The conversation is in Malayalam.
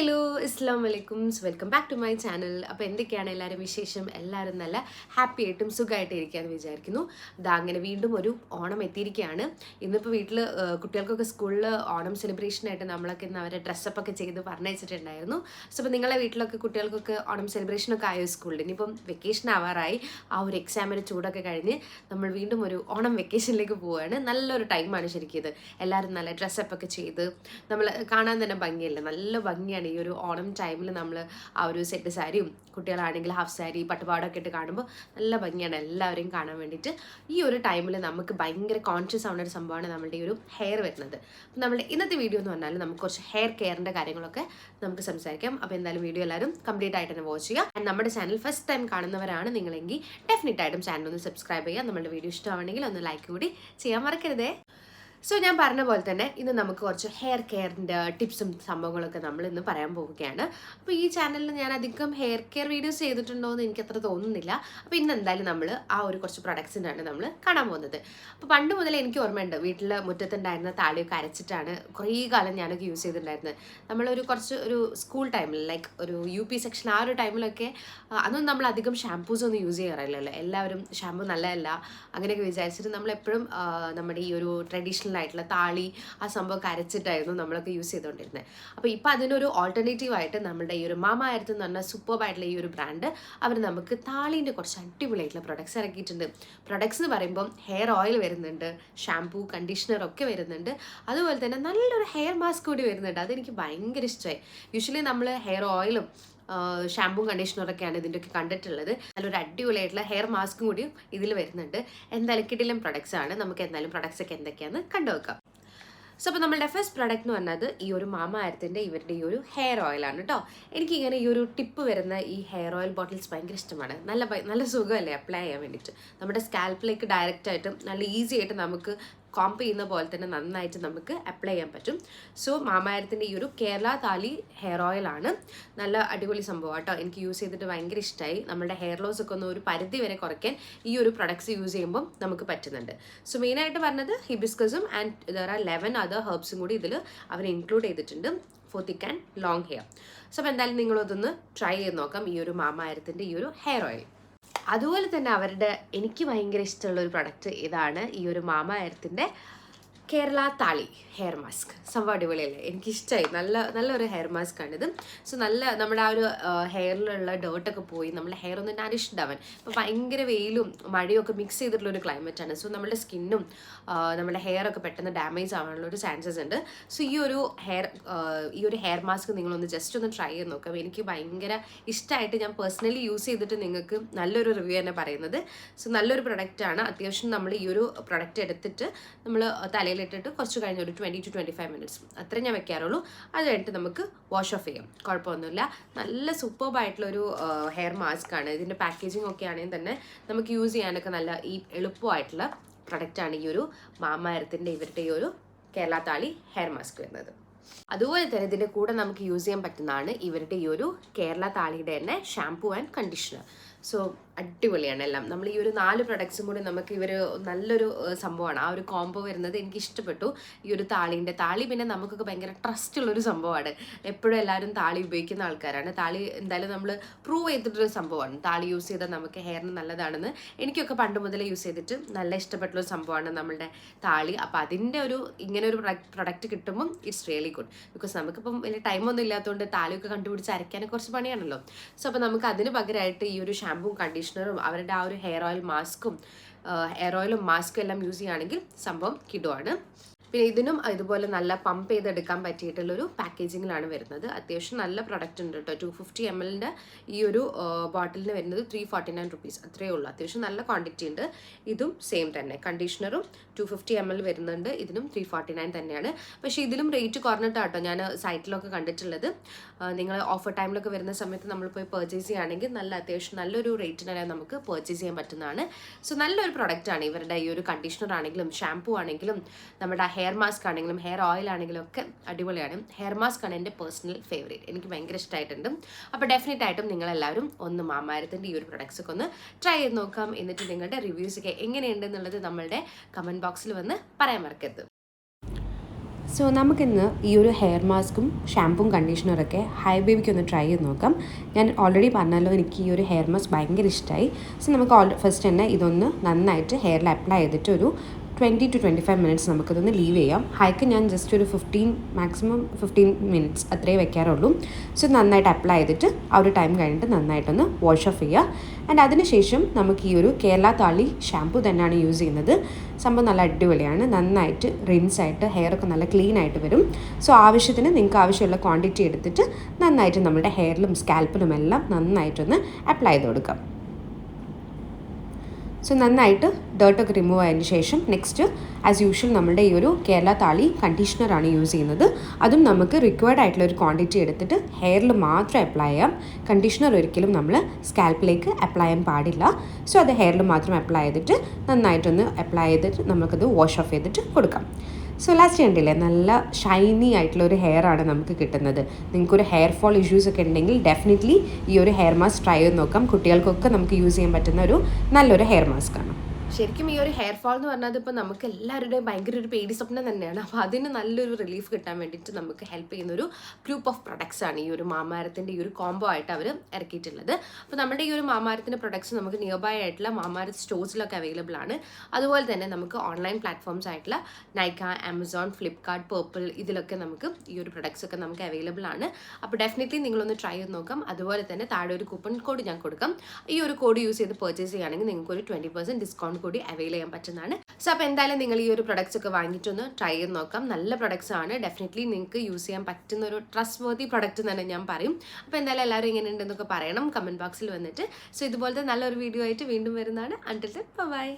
ഹലോ ഇസ്ലാം വലൈക്കും welcome back to my channel അപ്പോൾ എന്തൊക്കെയാണ് എല്ലാവരും വിശേഷം? എല്ലാവരും നല്ല ഹാപ്പി ആയിട്ടും സുഖമായിട്ട് ഇരിക്കാമെന്ന് വിചാരിക്കുന്നു. ഇതാ അങ്ങനെ വീണ്ടും ഒരു ഓണം എത്തിയിരിക്കുകയാണ്. ഇന്നിപ്പോൾ വീട്ടിൽ കുട്ടികൾക്കൊക്കെ സ്കൂളിൽ ഓണം സെലിബ്രേഷനായിട്ട് നമ്മളൊക്കെ ഇന്ന് അവരെ ഡ്രസ്സപ്പ് ഒക്കെ ചെയ്ത് പറഞ്ഞയച്ചിട്ടുണ്ടായിരുന്നു. സോ അപ്പോൾ നിങ്ങളെ വീട്ടിലൊക്കെ കുട്ടികൾക്കൊക്കെ ഓണം സെലിബ്രേഷനൊക്കെ ആയോ സ്കൂളിൽ ഇനിയിപ്പം വെക്കേഷൻ ആവാറായി. ആ ഒരു എക്സാമിന്റെ ചൂടൊക്കെ കഴിഞ്ഞ് നമ്മൾ വീണ്ടും ഒരു ഓണം വെക്കേഷനിലേക്ക് പോവുകയാണ് നല്ലൊരു ടൈമാണ് ശരിക്കും ഇത്. എല്ലാവരും നല്ല ഡ്രസ്സപ്പ് ഒക്കെ ചെയ്ത് നമ്മൾ കാണാൻ തന്നെ ഭംഗിയല്ല? നല്ല ഭംഗിയാണ് ഈ ഒരു ഓണം ടൈമിൽ നമ്മൾ ആ ഒരു സെറ്റ് സാരിയും കുട്ടികളാണെങ്കിൽ ഹാഫ് സാരി പട്ടുപാടൊക്കെ ഇട്ട് കാണുമ്പോൾ നല്ല ഭംഗിയാണ് എല്ലാവരെയും കാണാൻ വേണ്ടിയിട്ട്. ഈ ഒരു ടൈമിൽ നമുക്ക് ഭയങ്കര കോൺഷ്യസ് ആവുന്ന ഒരു സംഭവമാണ് നമ്മുടെ ഈ ഒരു ഹെയർ വരുന്നത്. അപ്പം നമ്മുടെ ഇന്നത്തെ വീഡിയോ എന്ന് പറഞ്ഞാൽ നമുക്ക് കുറച്ച് ഹെയർ കെയറിന്റെ കാര്യങ്ങളൊക്കെ നമുക്ക് സംസാരിക്കാം. അപ്പോൾ എന്തായാലും വീഡിയോ എല്ലാവരും കംപ്ലീറ്റ് ആയിട്ട് തന്നെ വാച്ച് ചെയ്യുക. ആൻഡ് നമ്മുടെ ചാനൽ ഫസ്റ്റ് ടൈം കാണുന്നവരാണ് നിങ്ങളെങ്കിൽ ഡെഫിനറ്റ് ആയിട്ടും ചാനൽ ഒന്ന് സബ്സ്ക്രൈബ് ചെയ്യുക. നമ്മുടെ വീഡിയോ ഇഷ്ടമാണെങ്കിൽ ഒന്ന് ലൈക്ക് കൂടി ചെയ്യാൻ മറക്കരുതേ. സോ ഞാൻ പറഞ്ഞ പോലെ തന്നെ ഇന്ന് നമുക്ക് കുറച്ച് ഹെയർ കെയറിന്റെ ടിപ്സും സംഭവങ്ങളൊക്കെ നമ്മൾ ഇന്ന് പറയാൻ പോവുകയാണ്. അപ്പോൾ ഈ ചാനലിൽ ഞാൻ അധികം ഹെയർ കെയർ വീഡിയോസ് ചെയ്തിട്ടുണ്ടോ എന്ന് എനിക്കത്ര തോന്നുന്നില്ല. അപ്പോൾ ഇന്ന് എന്തായാലും നമ്മൾ ആ ഒരു കുറച്ച് പ്രൊഡക്ട്സിനാണ് നമ്മൾ കാണാൻ പോകുന്നത്. അപ്പോൾ പണ്ട് മുതൽ എനിക്ക് ഓർമ്മയുണ്ട് വീട്ടിൽ മുറ്റത്തുണ്ടായിരുന്ന താളിയൊക്കെ അരച്ചിട്ടാണ് കുറേ കാലം ഞാനൊക്കെ യൂസ് ചെയ്തിട്ടുണ്ടായിരുന്നത്. നമ്മളൊരു കുറച്ച് ഒരു സ്കൂൾ ടൈമിൽ ലൈക്ക് ഒരു യു പി സെക്ഷൻ ആ ഒരു ടൈമിലൊക്കെ അന്നും നമ്മൾ അധികം ഷാംപൂസ് ഒന്നും യൂസ് ചെയ്യാറില്ലല്ലോ. എല്ലാവരും ഷാമ്പു നല്ലതല്ല അങ്ങനെയൊക്കെ വിചാരിച്ചിട്ട് നമ്മളെപ്പോഴും നമ്മുടെ ഈ ഒരു ട്രഡീഷണൽ ആയിട്ടുള്ള താളി ആ സംഭവം കരച്ചിട്ടായിരുന്നു നമ്മളൊക്കെ യൂസ് ചെയ്തുകൊണ്ടിരുന്നത് അപ്പോൾ ഇപ്പോൾ അതിനൊരു ഓൾട്ടർനേറ്റീവ് ആയിട്ട് നമ്മുടെ ഈ ഒരു മാമ എന്ന് പറഞ്ഞ സൂപ്പർബ് ആയിട്ടുള്ള ഈ ഒരു ബ്രാൻഡ് അവർ നമുക്ക് താളീന്റെ കുറച്ച് അടിപൊളിയായിട്ടുള്ള പ്രൊഡക്ട്സ് ഇറക്കിയിട്ടുണ്ട്. പ്രൊഡക്ട്സ് എന്ന് പറയുമ്പോൾ ഹെയർ ഓയിൽ വരുന്നുണ്ട് ഷാംപൂ കണ്ടീഷണർ ഒക്കെ വരുന്നുണ്ട്. അതുപോലെ തന്നെ നല്ലൊരു ഹെയർ മാസ്ക് കൂടി വരുന്നുണ്ട്. അതെനിക്ക് ഭയങ്കര ഇഷ്ടമായി യൂഷ്വലി നമ്മൾ ഹെയർ ഓയിലും ഷാമ്പൂ കണ്ടീഷണറൊക്കെയാണ് ഇതിന്റെയൊക്കെ കണ്ടിട്ടുള്ളത്. നല്ലൊരു അടിപൊളിയായിട്ടുള്ള ഹെയർ മാസ്കും കൂടി ഇതിൽ വരുന്നുണ്ട്. എന്തായാലും കിട്ടിലും പ്രൊഡക്ട്സ് ആണ്. നമുക്ക് എന്തായാലും പ്രൊഡക്ട്സ് ഒക്കെ എന്തൊക്കെയാണെന്ന് കണ്ടുവെക്കാം സോ അപ്പോൾ നമ്മളുടെ ഫസ്റ്റ് പ്രൊഡക്റ്റ് എന്ന് പറഞ്ഞത് ഈ ഒരു മാമാരത്തിന്റെ ഇവരുടെ ഈ ഒരു ഹെയർ ഓയിലാണ് കേട്ടോ എനിക്കിങ്ങനെ ഈ ഒരു ടിപ്പ് വരുന്ന ഈ ഹെയർ ഓയിൽ ബോട്ടിൽസ് ഭയങ്കര ഇഷ്ടമാണ്. നല്ല നല്ല സുഖമല്ലേ? അപ്ലൈ ചെയ്യാൻ വേണ്ടിയിട്ട്. നമ്മുടെ സ്കാൽപ്പിലേക്ക് ഡയറക്റ്റ് നല്ല ഈസി ആയിട്ട് നമുക്ക് കോംപ് ചെയ്യുന്ന പോലെ തന്നെ നന്നായിട്ട് നമുക്ക് അപ്ലൈ ചെയ്യാൻ പറ്റും. സോ മാമാരത്തിന്റെ ഈ ഒരു കേരള താലി ഹെയർ ഓയിലാണ് നല്ല അടിപൊളി സംഭവം കേട്ടോ എനിക്ക് യൂസ് ചെയ്തിട്ട് ഭയങ്കര ഇഷ്ടമായി നമ്മുടെ ഹെയർ ലോസ് ഒക്കെ ഒന്ന് ഒരു പരിധി വരെ കുറയ്ക്കാൻ ഈ ഒരു പ്രൊഡക്ട്സ് യൂസ് ചെയ്യുമ്പം നമുക്ക് പറ്റുന്നുണ്ട്. സോ മെയിനായിട്ട് പറഞ്ഞത് ഹിബിസ്കസും and there are eleven other ഹെർബ്സും കൂടി ഇതിൽ അവർ ഇൻക്ലൂഡ് ചെയ്തിട്ടുണ്ട് for thick and long hair so അപ്പോൾ എന്തായാലും നിങ്ങളതൊന്ന് ട്രൈ ചെയ്ത് നോക്കാം ഈ ഒരു മാമാരത്തിന്റെ ഈ ഒരു ഹെയർ ഓയിൽ അതുപോലെ തന്നെ അവരുടെ എനിക്ക് ഭയങ്കര ഇഷ്ടമുള്ള ഒരു പ്രൊഡക്റ്റ് ഇതാണ് ഈ ഒരു മാമ എർത്തിന്റെ കേരള താളി ഹെയർ മാസ്ക് സംഭവം അടിപൊളിയല്ലേ? എനിക്കിഷ്ടമായി നല്ല നല്ലൊരു ഹെയർ മാസ്ക് ആണിത്. സോ നല്ല നമ്മുടെ ആ ഒരു ഹെയറിലുള്ള ഡേർട്ടൊക്കെ പോയി നമ്മുടെ ഹെയർ ഒന്ന് നരിഷ്ഡ് ആവാൻ ഇപ്പോൾ ഭയങ്കര വെയിലും മഴയും ഒക്കെ മിക്സ് ചെയ്തിട്ടുള്ള ഒരു ക്ലൈമറ്റ് ആണ്. സോ നമ്മുടെ സ്കിന്നും നമ്മുടെ ഹെയർ ഒക്കെ പെട്ടെന്ന് ഡാമേജ് ആവാനുള്ള ഒരു ചാൻസസ് ഉണ്ട്. സോ ഈ ഒരു ഹെയർ ഈ ഒരു ഹെയർ മാസ്ക് നിങ്ങളൊന്ന് ജസ്റ്റ് ഒന്ന് ട്രൈ ചെയ്ത് നോക്കാം. എനിക്ക് ഭയങ്കര ഇഷ്ടമായിട്ട് ഞാൻ പേഴ്സണലി യൂസ് ചെയ്തിട്ട് നിങ്ങൾക്ക് നല്ലൊരു റിവ്യൂ തന്നെ പറയുന്നത്. സോ നല്ലൊരു പ്രൊഡക്റ്റാണ് അത്യാവശ്യം നമ്മൾ ഈ ഒരു പ്രൊഡക്റ്റ് എടുത്തിട്ട് നമ്മൾ തലയിലിട്ടിട്ട് കുറച്ച് കഴിഞ്ഞ് ഒരു twenty two twenty five minutes അത്രയും ഞാൻ വെക്കാറുള്ളൂ. അത് കഴിഞ്ഞിട്ട് നമുക്ക് വാഷ് ഓഫ് ചെയ്യാം. കുഴപ്പമൊന്നുമില്ല. നല്ല സൂപ്പർബായിട്ടുള്ളൊരു ഹെയർ മാസ്ക് ആണ്. ഇതിന്റെ പാക്കേജിംഗ് ഒക്കെ ആണെങ്കിൽ തന്നെ നമുക്ക് യൂസ് ചെയ്യാനൊക്കെ നല്ല ഈ എളുപ്പമായിട്ടുള്ള ആണ് ഈ ഒരു മാമാരത്തിന്റെ ഇവരുടെ ഈ ഒരു കേരള താളി ഹെയർ മാസ്ക് വരുന്നത്. അതുപോലെ തന്നെ ഇതിന്റെ കൂടെ നമുക്ക് യൂസ് ചെയ്യാൻ പറ്റുന്നതാണ് ഇവരുടെ ഈ ഒരു കേരള താളിയുടെ തന്നെ ഷാംപൂ ആൻഡ് കണ്ടീഷണർ സോ അടിപൊളിയാണ് എല്ലാം. നമ്മൾ ഈ ഒരു നാല് പ്രൊഡക്ട്സും കൂടി നമുക്ക് ഇവർ നല്ലൊരു സംഭവമാണ്. ആ ഒരു കോംബോ വരുന്നത് എനിക്ക് ഇഷ്ടപ്പെട്ടു. ഈ ഒരു താളിന്റെ താളി പിന്നെ നമുക്കൊക്കെ ഭയങ്കര ട്രസ്റ്റ് ഉള്ളൊരു സംഭവമാണ്. എപ്പോഴും എല്ലാവരും താളി ഉപയോഗിക്കുന്ന ആൾക്കാരാണ്. താളി എന്തായാലും നമ്മൾ പ്രൂവ് ചെയ്തിട്ടൊരു സംഭവമാണ്. താളി യൂസ് ചെയ്താൽ നമുക്ക് ഹെയറിന് നല്ലതാണെന്ന് എനിക്കൊക്കെ പണ്ട് മുതലേ യൂസ് ചെയ്തിട്ട് നല്ല ഇഷ്ടപ്പെട്ടുള്ള സംഭവമാണ് നമ്മുടെ താളി. അപ്പോൾ അതിന്റെ ഒരു ഇങ്ങനെ ഒരു പ്രൊഡക്റ്റ് കിട്ടുമ്പം ഇറ്റ്സ് റിയലി ഗുഡ് ബിക്കോസ് നമുക്കിപ്പം വലിയ ടൈമൊന്നും ഇല്ലാത്തതുകൊണ്ട് താളിയൊക്കെ കണ്ടുപിടിച്ച് അരയ്ക്കാനൊക്കെ കുറച്ച് പണിയാണല്ലോ. സോ അപ്പോൾ നമുക്ക് അതിന് പകരമായിട്ട് ഈ ഒരു ഷാമ്പും കണ്ടീഷണറും അവരുടെ ആ ഒരു ഹെയർ ഓയിൽ മാസ്കും ഹെയർ ഓയിലും മാസ്കും എല്ലാം യൂസ് ചെയ്യുകയാണെങ്കിൽ സംഭവം കിടുവാണ്. പിന്നെ ഇതിനും ഇതുപോലെ നല്ല പമ്പ് ചെയ്തെടുക്കാൻ പറ്റിയിട്ടുള്ളൊരു പാക്കേജിങ്ങിലാണ് വരുന്നത്. അത്യാവശ്യം നല്ല പ്രൊഡക്റ്റ് ഉണ്ട് കേട്ടോ. ടു ഫിഫ്റ്റി എം എല്ലിന്റെ ഈ ഒരു ബോട്ടിലിന് വരുന്നത് ത്രീ ഫോർട്ടി നയൻ റുപ്പീസ് അത്രയേ ഉള്ളൂ. അത്യാവശ്യം നല്ല ക്വാണ്ടിറ്റി ഉണ്ട്. ഇതും സെയിം തന്നെ. കണ്ടീഷണറും ടു ഫിഫ്റ്റി എം എൽ വരുന്നുണ്ട്. ഇതിനും ത്രീ ഫോർട്ടി നയൻ തന്നെയാണ്. പക്ഷേ ഇതിലും റേറ്റ് കുറഞ്ഞിട്ടാട്ടോ ഞാൻ സൈറ്റിലൊക്കെ കണ്ടിട്ടുള്ളത്. നിങ്ങൾ ഓഫർ ടൈമിലൊക്കെ വരുന്ന സമയത്ത് നമ്മൾ പോയി പർച്ചേസ് ചെയ്യുകയാണെങ്കിൽ നല്ല അത്യാവശ്യം നല്ലൊരു റേറ്റിനാണ് നമുക്ക് പർച്ചേസ് ചെയ്യാൻ പറ്റുന്നതാണ്. സോ നല്ലൊരു പ്രൊഡക്റ്റാണ് ഇവരുടെ ഈ ഒരു കണ്ടീഷണർ ആണെങ്കിലും ഷാംപൂ ആണെങ്കിലും നമ്മുടെ ഹെയർ മാസ്ക് ആണെങ്കിലും ഹെയർ ഓയിൽ ആണെങ്കിലും ഒക്കെ അടിപൊളിയാണ്. ഹെയർ മാസ്ക് ആണ് എന്റെ പേഴ്സണൽ ഫേവറേറ്റ് എനിക്ക് ഭയങ്കര ഇഷ്ടമായിട്ടുണ്ട് അപ്പോൾ ഡെഫിനറ്റ് ആയിട്ടും നിങ്ങളെല്ലാവരും ഒന്ന് മാമാരത്തിന്റെ ഈ ഒരു പ്രൊഡക്ട്സ് ഒക്കെ ഒന്ന് ട്രൈ ചെയ്ത് നോക്കാം. എന്നിട്ട് നിങ്ങളുടെ റിവ്യൂസ് ഒക്കെ എങ്ങനെയുണ്ട് എന്നുള്ളത് നമ്മളുടെ കമന്റ് ബോക്സിൽ വന്ന് പറയാൻ മറക്കരുത്. സോ നമുക്കിന്ന് ഈ ഒരു ഹെയർ മാസ്കും ഷാമ്പും കണ്ടീഷണറൊക്കെ ഹൈ ബേബിക്ക് ഒന്ന് ട്രൈ ചെയ്ത് നോക്കാം. ഞാൻ ഓൾറെഡി പറഞ്ഞല്ലോ എനിക്ക് ഈ ഒരു ഹെയർ മാസ്ക് ഭയങ്കര ഇഷ്ടമായി സോ നമുക്ക് ഓൾ ഫസ്റ്റ് തന്നെ ഇതൊന്ന് നന്നായിട്ട് ഹെയറിൽ അപ്ലൈ ചെയ്തിട്ട് ഒരു twenty two twenty five minutes നമുക്കിതൊന്ന് ലീവ് ചെയ്യാം. ഹൈക്ക് ഞാൻ ജസ്റ്റ് ഒരു ഫിഫ്റ്റീൻ മാക്സിമം ഫിഫ്റ്റീൻ മിനിറ്റ്സ് അത്രേ വെക്കാറുള്ളൂ. സോ നന്നായിട്ട് അപ്ലൈ ചെയ്തിട്ട് ആ ഒരു ടൈം കഴിഞ്ഞിട്ട് നന്നായിട്ടൊന്ന് വാഷ് ഓഫ് ചെയ്യുക. ആൻഡ് അതിനുശേഷം നമുക്ക് ഈ ഒരു കേരള താളി ഷാമ്പു തന്നെയാണ് യൂസ് ചെയ്യുന്നത്. സംഭവം നല്ല അടിപൊളിയാണ്. നന്നായിട്ട് റിൻസ് ആയിട്ട് ഹെയർ ഒക്കെ നല്ല ക്ലീൻ ആയിട്ട് വരും. സോ ആവശ്യത്തിന് നിങ്ങൾക്ക് ആവശ്യമുള്ള ക്വാണ്ടിറ്റി എടുത്തിട്ട് നന്നായിട്ട് നമ്മുടെ ഹെയറിലും സ്കാൽപ്പിലും എല്ലാം നന്നായിട്ടൊന്ന് അപ്ലൈ ചെയ്ത് കൊടുക്കാം. സോ നന്നായിട്ട് ഡേർട്ടൊക്കെ റിമൂവ് ആയതിനു ശേഷം നെക്സ്റ്റ് ആസ് യൂഷ്വൽ നമ്മുടെ ഈ ഒരു കേരള താളി കണ്ടീഷണറാണ് യൂസ് ചെയ്യുന്നത്. അതും നമുക്ക് റിക്വയർഡ് ആയിട്ടുള്ള ഒരു ക്വാണ്ടിറ്റി എടുത്തിട്ട് ഹെയറിൽ മാത്രം അപ്ലൈ ചെയ്യാം. കണ്ടീഷണർ ഒരിക്കലും നമ്മൾ സ്കാൽപ്പിലേക്ക് അപ്ലൈ ചെയ്യാൻ പാടില്ല. സോ അത് ഹെയറിൽ മാത്രം അപ്ലൈ ചെയ്തിട്ട് നന്നായിട്ടൊന്ന് അപ്ലൈ ചെയ്തിട്ട് നമുക്കത് വാഷ് ഓഫ് ചെയ്തിട്ട് കൊടുക്കാം. സോ ലാസ്റ്റ് കണ്ടില്ലേ? നല്ല ഷൈനി ആയിട്ടുള്ള ഒരു ഹെയർ ആണ് നമുക്ക് കിട്ടുന്നത്. നിങ്ങൾക്കൊരു ഹെയർ ഫോൾ ഇഷ്യൂസ് ഒക്കെ ഉണ്ടെങ്കിൽ ഡെഫിനറ്റ്ലി ഈ ഒരു ഹെയർ മാസ്ക് ട്രൈ ചെയ്ത് നോക്കാം. കുട്ടികൾക്കൊക്കെ നമുക്ക് യൂസ് ചെയ്യാൻ പറ്റുന്ന ഒരു നല്ലൊരു ഹെയർ മാസ്ക് ആണ്. ശരിക്കും ഈ ഒരു ഹെയർ എന്ന് പറഞ്ഞത് ഇപ്പോൾ നമുക്ക് എല്ലാവരുടെയും ഭയങ്കര ഒരു പേടി സ്വപ്നം തന്നെയാണ്. അപ്പോൾ അതിന് നല്ലൊരു റിലീഫ് കിട്ടാൻ വേണ്ടിയിട്ട് നമുക്ക് ഹെൽപ്പ് ചെയ്യുന്ന ഒരു ഗ്രൂപ്പ് ഓഫ് പ്രൊഡക്ട്സ് ആണ് ഈ ഒരു മാമാരത്തിന്റെ ഈ ഒരു കോംബോ ആയിട്ട് അവർ ഇറക്കിയിട്ടുള്ളത്. അപ്പോൾ നമ്മുടെ ഈ ഒരു മാമാരത്തിന്റെ പ്രൊഡക്ട്സ് നമുക്ക് നിയർ ബൈ ആയിട്ടുള്ള മാമാരത്ത് സ്റ്റോഴ്സിലൊക്കെ അവൈലബിൾ ആണ്. അതുപോലെ തന്നെ നമുക്ക് ഓൺലൈൻ പ്ലാറ്റ്ഫോംസ് ആയിട്ടുള്ള നൈക്ക ആമസോൺ ഫ്ലിപ്കാർട്ട് പേർപ്പിൾ ഇതിലൊക്കെ നമുക്ക് ഈ ഒരു പ്രൊഡക്ട്സ് ഒക്കെ നമുക്ക് അവൈലബിൾ ആണ്. അപ്പോൾ ഡെഫിനറ്റ്ലി നിങ്ങളൊന്ന് ട്രൈ ചെയ്ത് നോക്കാം. അതുപോലെ തന്നെ താഴെ ഒരു കൂപ്പൺ കോഡ് ഞാൻ കൊടുക്കാം. ഈ ഒരു കോഡ് യൂസ് ചെയ്ത് പർച്ചേസ് ചെയ്യുകയാണെങ്കിൽ നിങ്ങൾക്ക് ഒരു ട്വന്റി പെർസെന്റ് ഡിസ്കൗണ്ട് കൂടി അവൈൽ ചെയ്യാൻ പറ്റുന്നതാണ്. സോ അപ്പോൾ എന്തായാലും നിങ്ങൾ ഈ ഒരു പ്രൊഡക്ട്സ് ഒക്കെ വാങ്ങിയിട്ടൊന്ന് ട്രൈ ചെയ്ത് നോക്കാം. നല്ല പ്രൊഡക്ട്സ് ആണ്. ഡെഫിനറ്റ്ലി നിങ്ങൾക്ക് യൂസ് ചെയ്യാൻ പറ്റുന്ന ഒരു ട്രസ്റ്റ് വർത്തി പ്രൊഡക്റ്റ് തന്നെ ഞാൻ പറയും. അപ്പോൾ എന്തായാലും എല്ലാവരും ഇങ്ങനെ ഉണ്ടെന്നൊക്കെ പറയണം. കമന്റ് ബോക്സിൽ വന്നിട്ട്. സോ ഇതുപോലത്തെ നല്ലൊരു വീഡിയോ ആയിട്ട് വീണ്ടും വരുന്നതാണ്. Until by